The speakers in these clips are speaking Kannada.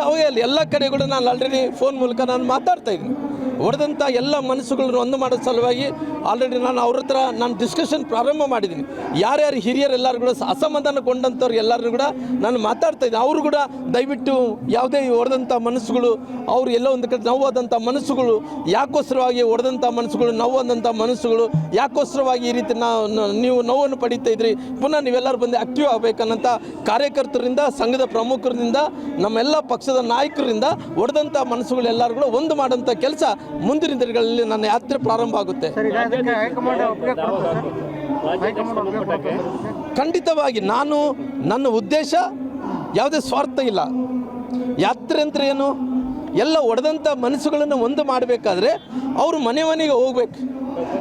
ಯಾವ ಎಲ್ಲಿ ಎಲ್ಲ ಕಡೆಗಳು ಕೂಡ ನಾನು ಆಲ್ರೆಡಿ ಫೋನ್ ಮೂಲಕ ನಾನು ಮಾತಾಡ್ತಾ ಇದ್ದೀನಿ. ಹೊಡೆದಂಥ ಎಲ್ಲ ಮನಸ್ಸುಗಳನ್ನು ಒಂದು ಮಾಡೋ ಸಲುವಾಗಿ ಆಲ್ರೆಡಿ ನಾನು ಅವ್ರ ಹತ್ರ ನಾನು ಡಿಸ್ಕಷನ್ ಪ್ರಾರಂಭ ಮಾಡಿದ್ದೀನಿ. ಯಾರ್ಯಾರು ಹಿರಿಯರು ಎಲ್ಲರೂ ಕೂಡ ಅಸಮಾಧಾನಗೊಂಡಂಥವ್ರು ಎಲ್ಲರೂ ಕೂಡ ನಾನು ಮಾತಾಡ್ತಾ ಇದ್ದೀನಿ. ಅವರು ಕೂಡ ದಯವಿಟ್ಟು ಯಾವುದೇ ಹೊಡೆದಂಥ ಮನಸ್ಸುಗಳು, ಅವರು ಎಲ್ಲೋ ಒಂದು ಕಡೆ ನೋವಾದಂಥ ಮನಸ್ಸುಗಳು ಯಾಕೋಸ್ಕರವಾಗಿ ಹೊಡೆದಂಥ ಮನಸ್ಸುಗಳು, ನೋವಾದಂಥ ಮನಸ್ಸುಗಳು ಯಾಕೋಸ್ಕರವಾಗಿ ಈ ರೀತಿ ನಾವು ನೀವು ನೋವನ್ನು ಪಡೀತಾ ಇದ್ರಿ, ಪುನಃ ನೀವೆಲ್ಲರೂ ಬಂದು ಆಕ್ಟಿವ್ ಆಗಬೇಕನ್ನಂಥ ಕಾರ್ಯಕರ್ತರಿಂದ, ಸಂಘದ ಪ್ರಮುಖರಿಂದ ನಮ್ಮೆಲ್ಲ ಪಕ್ಷದ ನಾಯಕರಿಂದ ಹೊಡೆದಂಥ ಮನಸ್ಸುಗಳು ಎಲ್ಲರೂ ಕೂಡ ಒಂದು ಮಾಡೋಂಥ ಕೆಲಸ ಮುಂದಿನ ದಿನಗಳಲ್ಲಿ ನನ್ನ ಯಾತ್ರೆ ಪ್ರಾರಂಭ ಆಗುತ್ತೆ. ಖಂಡಿತವಾಗಿ ನಾನು ನನ್ನ ಉದ್ದೇಶ ಯಾವುದೇ ಸ್ವಾರ್ಥ ಇಲ್ಲ. ಯಾತ್ರೆ ಅಂದ್ರೆ ಏನು? ಎಲ್ಲ ಒಡೆದಂಥ ಮನಸ್ಸುಗಳನ್ನು ಒಂದು ಮಾಡಬೇಕಾದ್ರೆ ಅವರು ಮನೆ ಮನೆಗೆ ಹೋಗ್ಬೇಕು.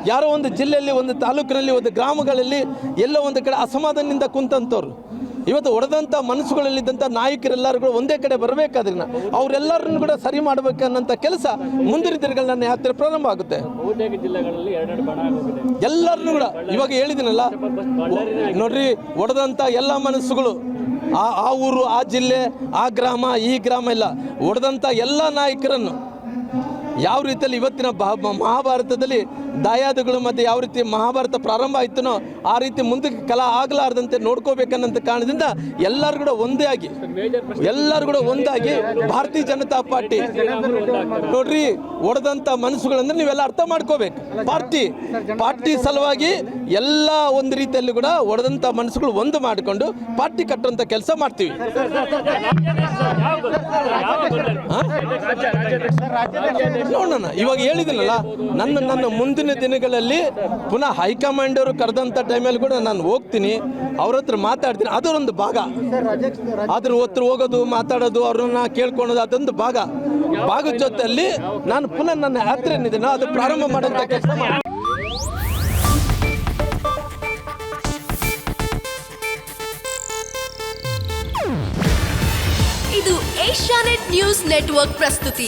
ಯಾರೋ ಒಂದು ಜಿಲ್ಲೆಯಲ್ಲಿ ಒಂದು ತಾಲೂಕಿನಲ್ಲಿ ಒಂದು ಗ್ರಾಮಗಳಲ್ಲಿ ಎಲ್ಲ ಒಂದು ಕಡೆ ಅಸಮಾಧಾನದಿಂದ ಕುಂತಂಥವ್ರು ಇವತ್ತು ಒಡೆದಂಥ ಮನಸ್ಸುಗಳಲ್ಲಿದ್ದಂಥ ನಾಯಕರೆಲ್ಲರೂ ಕೂಡ ಒಂದೇ ಕಡೆ ಬರಬೇಕಾದ್ರೆ ಅವರೆಲ್ಲರನ್ನು ಕೂಡ ಸರಿ ಮಾಡಬೇಕನ್ನಂಥ ಕೆಲಸ ಮುಂದಿನ ದಿನಗಳ ನನ್ನ ಯಾತ್ರೆ ಪ್ರಾರಂಭ ಆಗುತ್ತೆ. ಎಲ್ಲರನ್ನು ಕೂಡ ಇವಾಗ ಹೇಳಿದಿನಲ್ಲ ನೋಡ್ರಿ ಒಡೆದಂಥ ಎಲ್ಲ ಮನಸ್ಸುಗಳು ಆ ಆ ಊರು ಆ ಜಿಲ್ಲೆ ಆ ಗ್ರಾಮ ಈ ಗ್ರಾಮ ಇಲ್ಲ ಒಡೆದಂಥ ಎಲ್ಲ ನಾಯಕರನ್ನು ಯಾವ ರೀತಿಯಲ್ಲಿ ಇವತ್ತಿನ ಮಹಾಭಾರತದಲ್ಲಿ ದಾಯಾದಿಗಳು ಮತ್ತು ಯಾವ ರೀತಿ ಮಹಾಭಾರತ ಪ್ರಾರಂಭ ಆಯ್ತನೋ ಆ ರೀತಿ ಮುಂದಕ್ಕೆ ಕಲಾ ಆಗಲಾರ್ದಂತೆ ನೋಡ್ಕೋಬೇಕನ್ನಂತ ಕಾರಣದಿಂದ ಎಲ್ಲರೂ ಕೂಡ ಒಂದೇ ಆಗಿ ಎಲ್ಲರೂ ಕೂಡ ಒಂದಾಗಿ ಭಾರತೀಯ ಜನತಾ ಪಾರ್ಟಿ ನೋಡ್ರಿ ಒಡೆದಂಥ ಮನಸ್ಸುಗಳಂದ್ರೆ ನೀವೆಲ್ಲ ಅರ್ಥ ಮಾಡ್ಕೋಬೇಕು ಪಾರ್ಟಿ ಪಾರ್ಟಿ ಸಲುವಾಗಿ ಎಲ್ಲ ಒಂದು ರೀತಿಯಲ್ಲಿ ಕೂಡ ಒಡೆದಂಥ ಮನಸ್ಸುಗಳು ಒಂದು ಮಾಡಿಕೊಂಡು ಪಾರ್ಟಿ ಕಟ್ಟುವಂಥ ಕೆಲಸ ಮಾಡ್ತೀವಿ ಹಾ? ನೋಡೋಣ ಇವಾಗ ಹೇಳಿದ್ದೀನಲ್ಲ ನನ್ನ ನನ್ನ ಮುಂದಿನ ದಿನಗಳಲ್ಲಿ ಪುನಃ ಹೈಕಮಾಂಡ್ ಅವರು ಕರೆದಂಥ ಟೈಮಲ್ಲಿ ಕೂಡ ನಾನು ಹೋಗ್ತೀನಿ, ಅವ್ರ ಹತ್ರ ಮಾತಾಡ್ತೀನಿ. ಅದರೊಂದು ಭಾಗ. ಅದ್ರ ಹತ್ರ ಹೋಗೋದು, ಮಾತಾಡೋದು, ಅವ್ರನ್ನ ಕೇಳ್ಕೊಳೋದು ಅದೊಂದು ಭಾಗ. ಭಾಗದ ಜೊತೆಯಲ್ಲಿ ನಾನು ಪುನಃ ನನ್ನ ಯಾತ್ರೆ ಏನಿದೆನೋ ಅದು ಪ್ರಾರಂಭ ಮಾಡೋಂಥ ಕೆಲಸ ಇದು ಏಷ್ಯಾನೆಟ್ ನ್ಯೂಸ್ ನೆಟ್ವರ್ಕ್ ಪ್ರಸ್ತುತಿ.